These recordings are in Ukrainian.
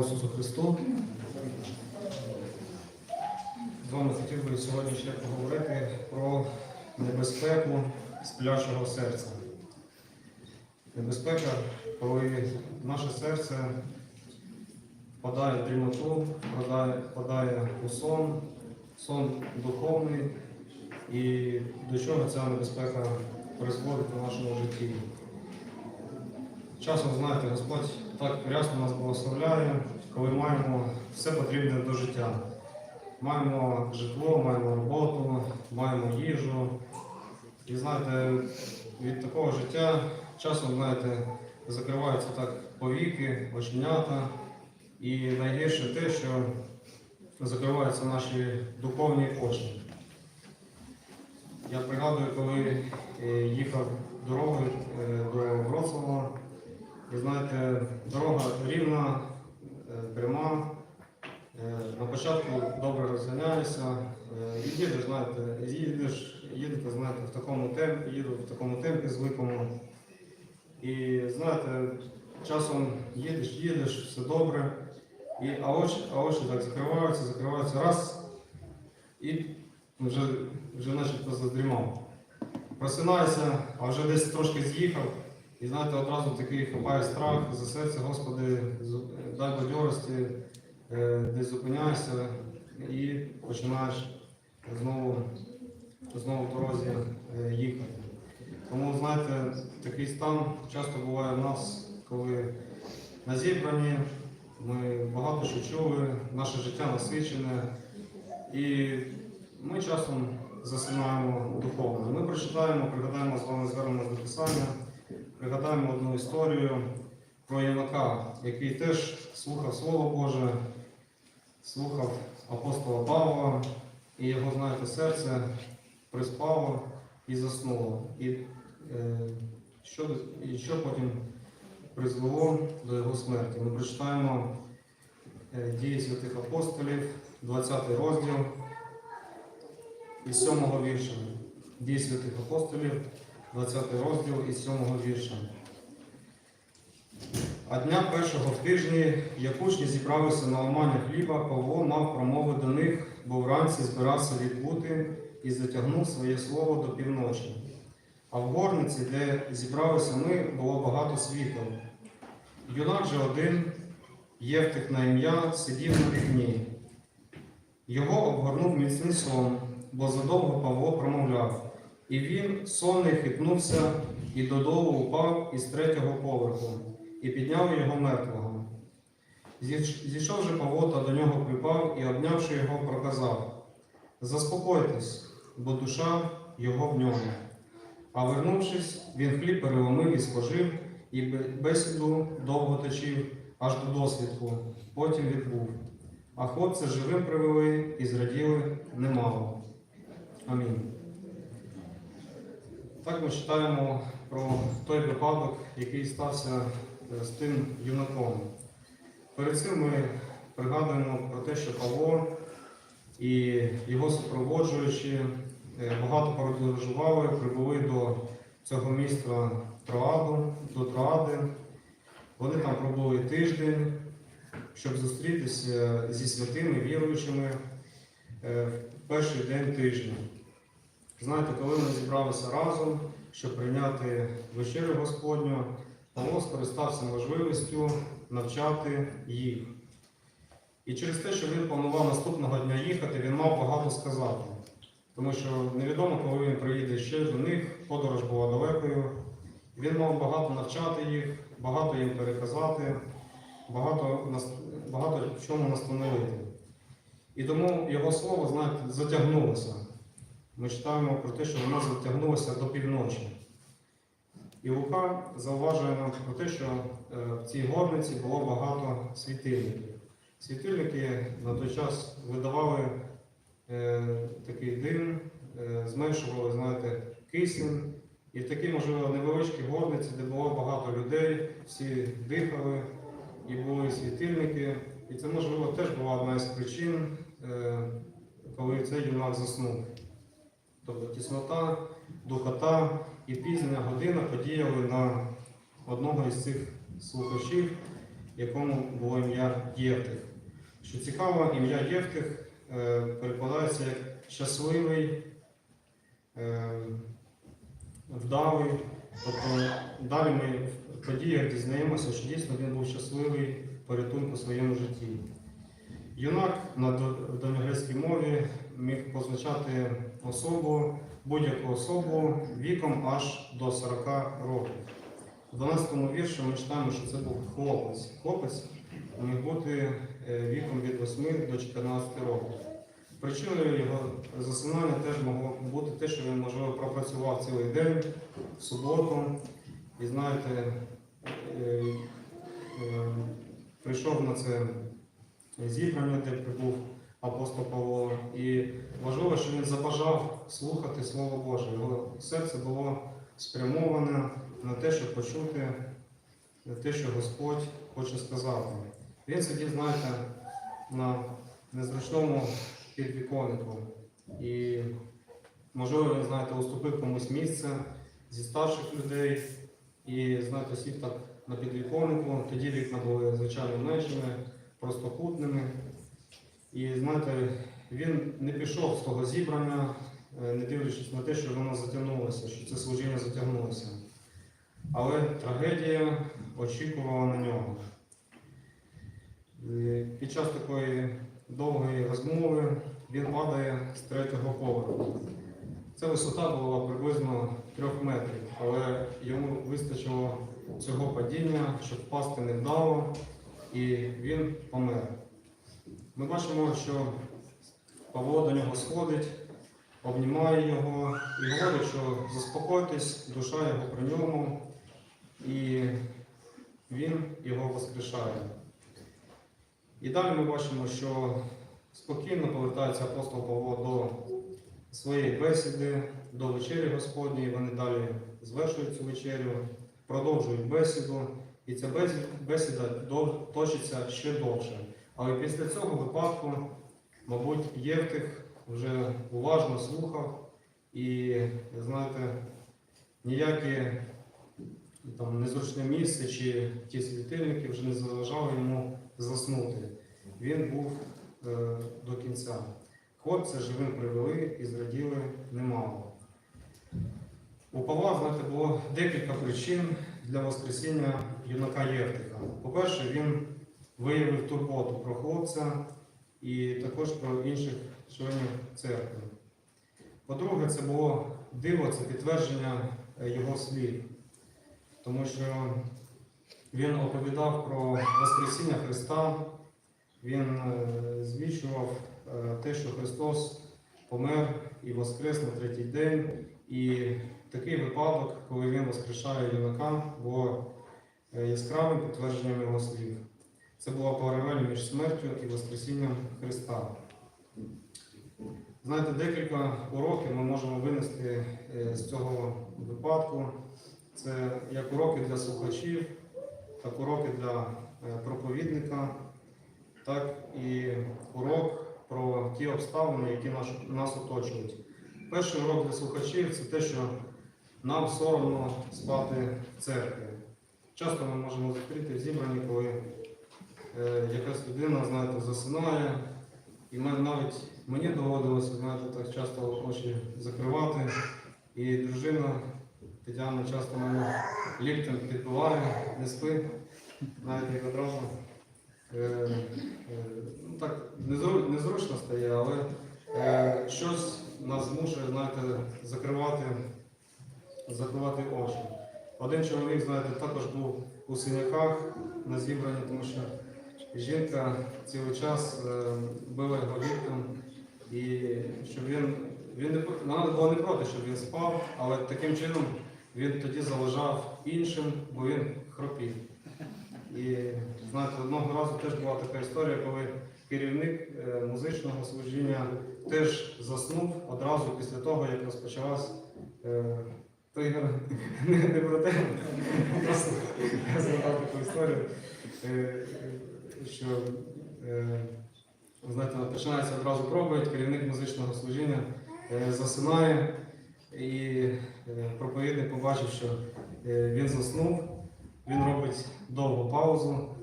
Ісусу Христу! З вами хотів би сьогодні ще поговорити про небезпеку сплячого серця. Небезпека, коли наше серце впадає в дрімоту, впадає у сон, сон духовний, і до чого ця небезпека призводить у нашому житті. Часом, знаєте, Господь так рясно нас благословляє, коли маємо все потрібне до життя. Маємо житло, маємо роботу, маємо їжу. І знаєте, від такого життя часом, знаєте, закриваються так повіки, оченята. І найгірше те, що закриваються наші духовні очі. Я пригадую, коли е, їхав дорогою е, до Вроцлава, ви знаєте, дорога рівна, пряма. Е, На початку добре розганяюся. Е, їдеш, знаєте, їдеш, їдете, знаєте, в такому темпі, їду в такому темпі звикому. І знаєте, часом їдеш, їдеш, все добре. І, а, очі, а очі так закриваються, закриваються раз і вже, вже начебто задрімав. Просинаюся, а вже десь трошки з'їхав. І знаєте, одразу такий хапає страх за серце, Господи, дай бадьорості, десь зупиняєшся і починаєш знову, знову в дорозі е, їхати. Тому, знаєте, такий стан часто буває в нас, коли на зібранні ми багато що чули, наше життя насичене, і ми часом засинаємо духовно. Ми прочитаємо, пригадаємо з вами звернемо до Писання. Пригадаємо одну історію про юнака, який теж слухав Слово Боже, слухав апостола Павла, і його, знаєте, серце приспало і заснуло. І, е, що, що потім призвело до його смерті? Ми прочитаємо е, дії святих апостолів, 20 розділ із 7 вірша. Дії святих апостолів, 20 розділ із 7 вірша. А дня першого в тижні, як учні зібралися на ламання хліба, Павло мав промови до них, бо вранці збирався відбути і затягнув своє слово до півночі. А в горниці, де зібралися ми, було багато світел. Юнак же один, Євтих на ім'я, сидів на вікні. Його обгорнув міцний сон, бо задовго Павло промовляв. І він, сонний, хитнувся і додолу упав із третього поверху, і підняв його мертвого. Зійшов же Павло та до нього припав і, обнявши його, проказав: Заспокойтесь, бо душа його в ньому. А вернувшись, він хліб переломив і спожив, і бесіду довго точив, аж до досвідку, потім відбув. А хлопця живим привели і зраділи немало. Амінь. Так ми читаємо про той випадок, який стався е, з тим юнаком. Перед цим ми пригадуємо про те, що Павло і його супроводжуючі е, багато подорожували, прибули до цього міста Троаду, до Троади. Вони там пробули тиждень, щоб зустрітися зі святими віруючими е, в перший день тижня. Знаєте, коли ми зібралися разом, щоб прийняти вечерю Господню, Павло скористався можливістю навчати їх. І через те, що він планував наступного дня їхати, він мав багато сказати. Тому що невідомо, коли він приїде ще до них, подорож була далекою. Він мав багато навчати їх, багато їм переказати, багато, багато чому настановити. І тому його слово, знаєте, затягнулося. Ми читаємо про те, що воно затягнулося до півночі. І Лука зауважує нам про те, що е, в цій горниці було багато світильників. Світильники на той час видавали е, такий дим, е, зменшували, знаєте, кисень. І в такій, можливо, невеличкій горниці, де було багато людей, всі дихали, і були світильники. І це, можливо, теж була одна із причин, е, коли цей юнак заснув. Тобто тіснота, духота і пізня година подіяли на одного із цих слухачів, якому було ім'я Євтих. Що цікаво, ім'я Євтих е, перекладається як щасливий, е, вдалий. Тобто далі ми в подіях дізнаємося, що дійсно він був щасливий порятунку в своєму житті. Юнак на до- давньогрецькій мові міг позначати особу, будь-яку особу віком аж до 40 років. У 12 вірші ми читаємо, що це був хлопець. Хлопець міг бути е, віком від 8 до 14 років. Причиною його засинання теж могло бути те, що він, можливо, пропрацював цілий день в суботу. І знаєте, е, е, прийшов на це зібрання, де прибув апостол Павло. І важливо, що він забажав слухати Слово Боже. Його серце було спрямоване на те, щоб почути на те, що Господь хоче сказати. Він сидів, знаєте, на незручному підвіконнику. І, можливо, він, знаєте, уступив комусь місце зі старших людей. І, знаєте, сів так на підвіконнику. Тоді вікна були звичайно меншими, простокутними. І знаєте, він не пішов з того зібрання, е, не дивлячись на те, що воно затягнулося, що це служіння затягнулося. Але трагедія очікувала на нього. І Під час такої довгої розмови він падає з третього поверху. Ця висота була приблизно трьох метрів, але йому вистачило цього падіння, щоб впасти невдало, і він помер. Ми бачимо, що Павло до нього сходить, обнімає його і говорить, що заспокойтесь, душа його при ньому, і він його воскрешає. І далі ми бачимо, що спокійно повертається апостол Павло до своєї бесіди, до вечері Господньої. Вони далі звершують цю вечерю, продовжують бесіду, і ця бесіда точиться ще довше. Але після цього випадку, мабуть, Євтих вже уважно слухав і, знаєте, ніякі там, незручне місце чи ті світильники вже не заважали йому заснути. Він був е, до кінця. Хлопця живим привели і зраділи немало. У Павла, знаєте, було декілька причин для воскресіння юнака Євтика. По-перше, він виявив турботу про хлопця і також про інших членів церкви. По-друге, це було диво, це підтвердження е, його слів, тому що він оповідав про Воскресіння Христа, він е, звіщував е, те, що Христос помер і воскрес на третій день. І такий випадок, коли він воскрешає юнака, було яскравим підтвердженням його слів. Це була паралель між смертю і Воскресінням Христа. Знаєте, декілька уроків ми можемо винести е, з цього випадку. Це як уроки для слухачів, так уроки для е, проповідника, так і урок про ті обставини, які нас, оточують. Перший урок для слухачів це те, що нам соромно спати в церкві. Часто ми можемо зустріти в зібранні, коли якась людина, знаєте, засинає, і навіть мені доводилося, знаєте, так часто очі закривати. І дружина Тетяна часто мене ліктем підбиває, не спи, навіть і одразу. Е, е, ну, так, незру- незручно стає, але е, щось нас змушує, знаєте, закривати, закривати очі. Один чоловік, знаєте, також був у синяках на зібранні, тому що жінка цілий час е, била його ліктем, і щоб він, він не, вона була не проти, щоб він спав, але таким чином він тоді заважав іншим, бо він хропів. І знаєте, одного разу теж була така історія, коли керівник е, музичного служіння теж заснув одразу після того, як розпочалась. Е, то я не, про те, я згадав таку історію, що е, знаєте, починається одразу проповідь, керівник музичного служіння е, засинає, і е, проповідник побачив, що він заснув, він робить довгу паузу,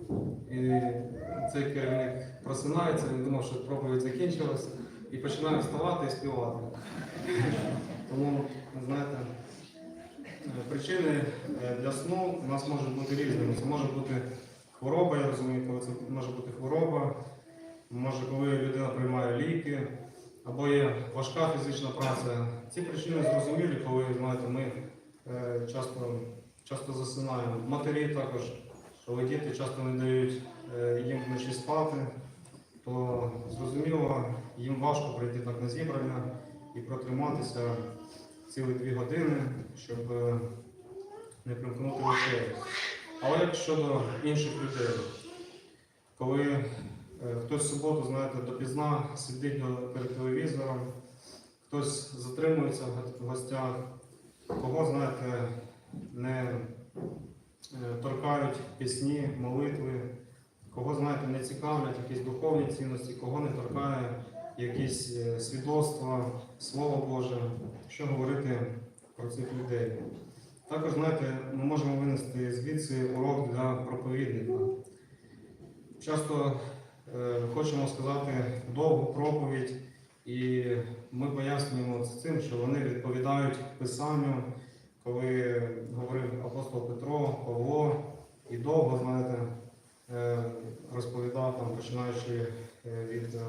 І цей керівник просинається, він думав, що проповідь закінчилася, і починає вставати і співати. Тому, знаєте, причини для сну у нас можуть бути різними. Це може бути хвороба, я розумію, коли це може бути хвороба, може, коли людина приймає ліки, або є важка фізична праця. Ці причини зрозумілі, коли знаєте, ми е, часто, часто засинаємо. Матері також, коли діти часто не дають е, їм вночі спати, то зрозуміло, їм важко прийти так на зібрання і протриматися цілі дві години, щоб е, не примкнути вечері. Але як щодо інших людей, коли е, хтось в суботу, знаєте, допізна сидить перед телевізором, хтось затримується в гостях, кого, знаєте, не е, торкають пісні, молитви, кого, знаєте, не цікавлять якісь духовні цінності, кого не торкає якісь е, свідоцтва, Слово Боже, що говорити про цих людей. Також, знаєте, ми можемо винести звідси урок для проповідника. Часто е, хочемо сказати довгу проповідь, і ми пояснюємо це цим, що вони відповідають Писанню, коли говорив апостол Петро, Павло, і довго, знаєте, е, розповідав, там, починаючи е, від е,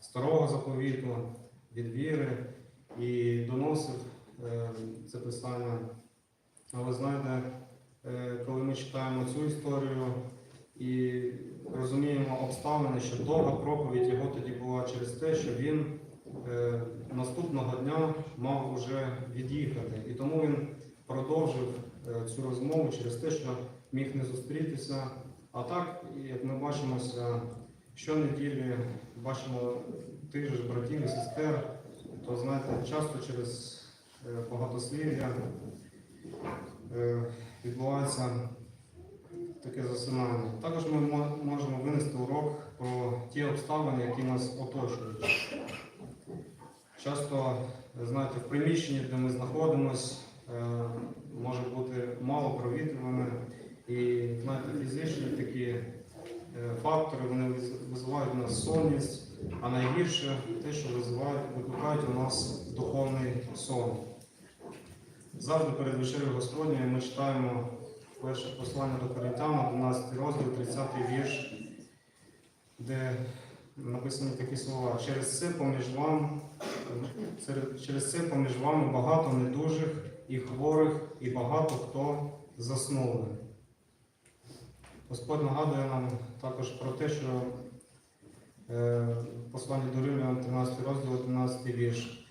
старого заповіту, від віри, і доносив е, це писання. Але знаєте, е, коли ми читаємо цю історію і розуміємо обставини, що довга проповідь його тоді була через те, що він е, наступного дня мав уже від'їхати. І тому він продовжив е, цю розмову через те, що міг не зустрітися. А так, як ми бачимося щонеділі, бачимо тих же братів і сестер, то знаєте, часто через багатослів'я відбувається таке засинання. Також ми можемо винести урок про ті обставини, які нас оточують. Часто, знаєте, в приміщенні, де ми знаходимося, може бути мало провітрюване, і знаєте, фізичні такі е, фактори вони визивають у нас сонність, а найгірше те, що викликають у нас духовний сон. Завжди перед вечерею Господньою ми читаємо перше послання до Коринтян, 11 розділ, 30 вірш, де написані такі слова. Через це поміж вам, через це поміж вами багато недужих і хворих, і багато хто заснули. Господь нагадує нам також про те, що е, послання до Римлян, 13 розділ, 11 вірш.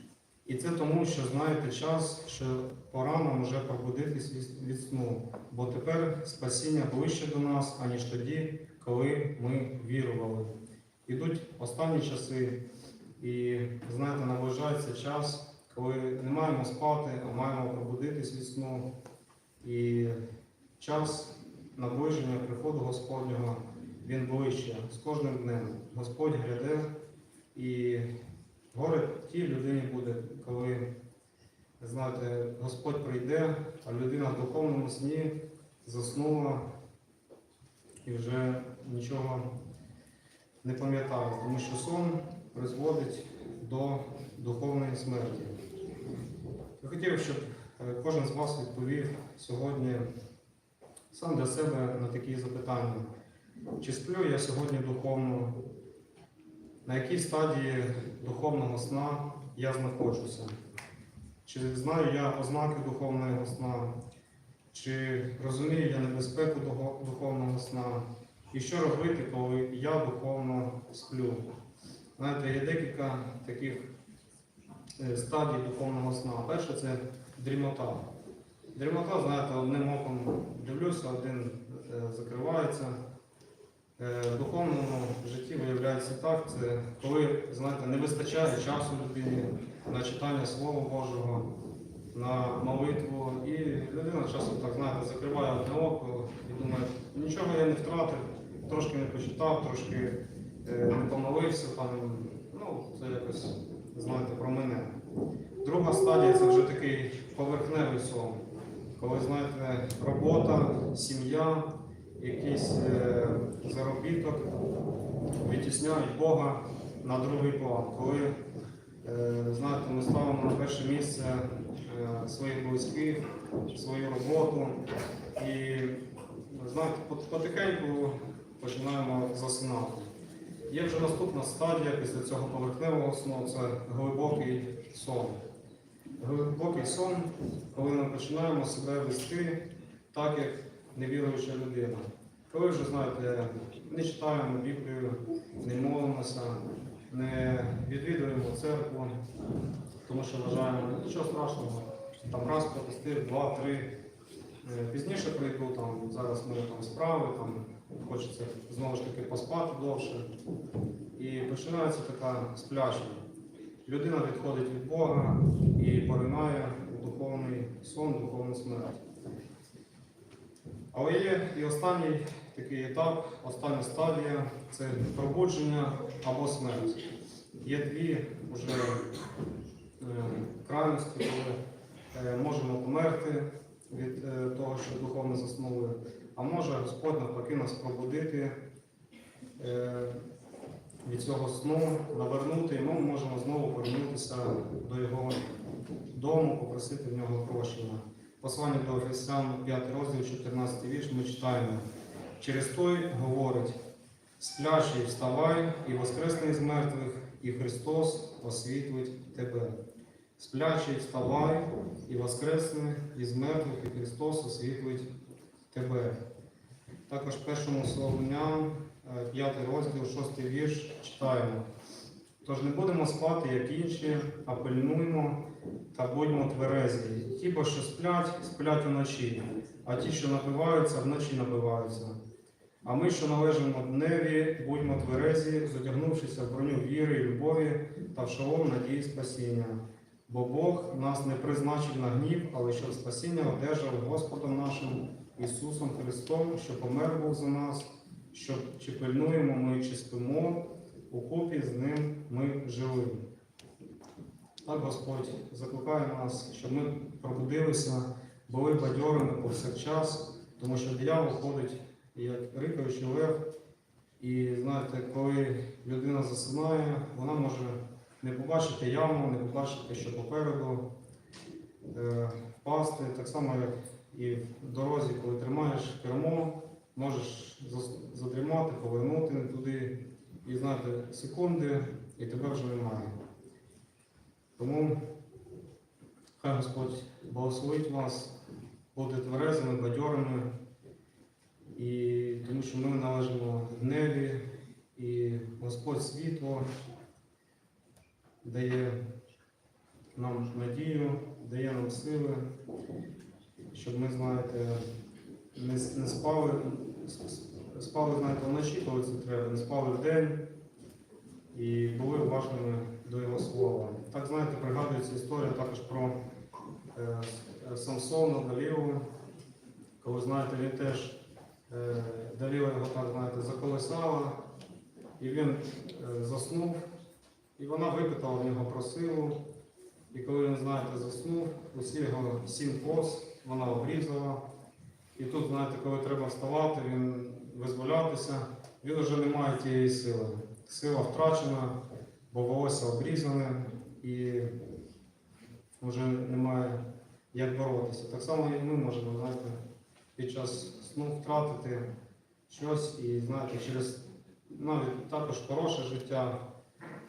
І це тому, що знаєте час, що пора нам вже пробудитись від, сну, бо тепер спасіння ближче до нас, аніж тоді, коли ми вірували. Ідуть останні часи, і знаєте, наближається час, коли не маємо спати, а маємо пробудитись від сну. І час наближення приходу Господнього він ближче з кожним днем. Господь гряде і горе тій людині буде, коли знаєте, Господь прийде, а людина в духовному сні заснула і вже нічого не пам'ятає, тому що сон призводить до духовної смерті. Я хотів, щоб е, кожен з вас відповів сьогодні сам для себе на такі запитання. Чи сплю я сьогодні духовно? На якій стадії духовного сна я знаходжуся? Чи знаю я ознаки духовного сна? Чи розумію я небезпеку духовного сна? І що робити, коли я духовно сплю? Знаєте, є декілька таких е, стадій духовного сна. Перше це дрімота. Дрімота, знаєте, одним оком дивлюся, один е, закривається. Е, В духовному житті виявляється так, це коли знаєте, не вистачає часу людині на читання Слова Божого, на молитву, і людина часом так знаєте, закриває одне око і думає, нічого я не втратив, трошки не почитав, трошки е, не помолився, там, ну, це якось, знаєте, про мене. Друга стадія це вже такий поверхневий сон, коли, знаєте, робота, сім'я, якийсь е, заробіток відтісняють Бога на другий план. Коли знаєте, ми ставимо на перше місце е, своїх близьких, свою роботу і знаєте, потихеньку починаємо засинати. Є вже наступна стадія після цього поверхневого сну це глибокий сон. Глибокий сон, коли ми починаємо себе вести так, як невіруюча людина. Коли вже знаєте, не читаємо Біблію, не молимося, не відвідуємо церкву, тому що вважаємо, нічого страшного, там раз пропустив, два, три. Е, Пізніше прийду, там, зараз мене там справи, там, хочеться знову ж таки поспати довше. І починається така сплячка. Людина відходить від Бога і поринає у духовний сон, духовну смерть. Але є і останній такий етап, остання стадія це пробудження або смерть. Є дві вже е, крайності, коли е, можемо померти від е, того, що духовно заснули, а може Господь навпаки нас пробудити е, від цього сну, навернути, і ми можемо знову повернутися до його дому, попросити в нього прощення. Послання до Ефесян 5 розділ, 14 вірш, ми читаємо. Через той говорить, сплячий вставай і воскресний з мертвих, і Христос освітлить тебе. Сплячий вставай і воскресни із мертвих, і Христос освітлить тебе. Також першому Солом'ян, 5 розділ, 6 вірш читаємо. Тож не будемо спати, як інші, а пильнуємо та будьмо тверезі. Ті, бо що сплять, сплять уночі, а ті, що напиваються, вночі напиваються. А ми, що належимо дневі, будьмо тверезі, зодягнувшися в броню віри і любові та в шалом надії спасіння. Бо Бог нас не призначив на гнів, але щоб спасіння одержав Господом нашим Ісусом Христом, що помер був за нас, щоб чи пильнуємо ми, чи спимо, укупі з ним ми жили. Так Господь закликає нас, щоб ми пробудилися, були бадьорими повсякчас, тому що диявол ходить як рикаючий лев. І знаєте, коли людина засинає, вона може не побачити яму, не побачити, що попереду, е, впасти. Так само, як і в дорозі, коли тримаєш кермо, можеш задрімати, повернути туди. І знаєте, секунди, і тебе вже немає. Тому хай Господь благословить вас, бути тверезими, бадьорими, і тому що ми належимо дневі, і Господь світло дає нам надію, дає нам сили, щоб ми, знаєте, не, не спали, спали, знаєте, вночі, коли це треба, не спали вдень і були уважними до його слова. Так, знаєте, пригадується історія також про е, Самсона, Далілу, коли, знаєте, він теж е, його так, знаєте, заколисала, і він е, заснув, і вона випитала в нього про силу. І коли він, знаєте, заснув, усі його сім кос вона обрізала. І тут, знаєте, коли треба вставати, він визволятися, він вже не має тієї сили. Сила втрачена, бо волосся обрізане і вже немає як боротися. Так само і ми можемо, знаєте, під час сну втратити щось і, знаєте, через навіть також хороше життя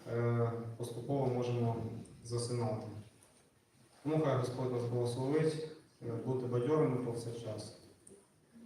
е, поступово можемо засинати. Тому хай Господь нас благословить, е, бути бадьорими повсякчас.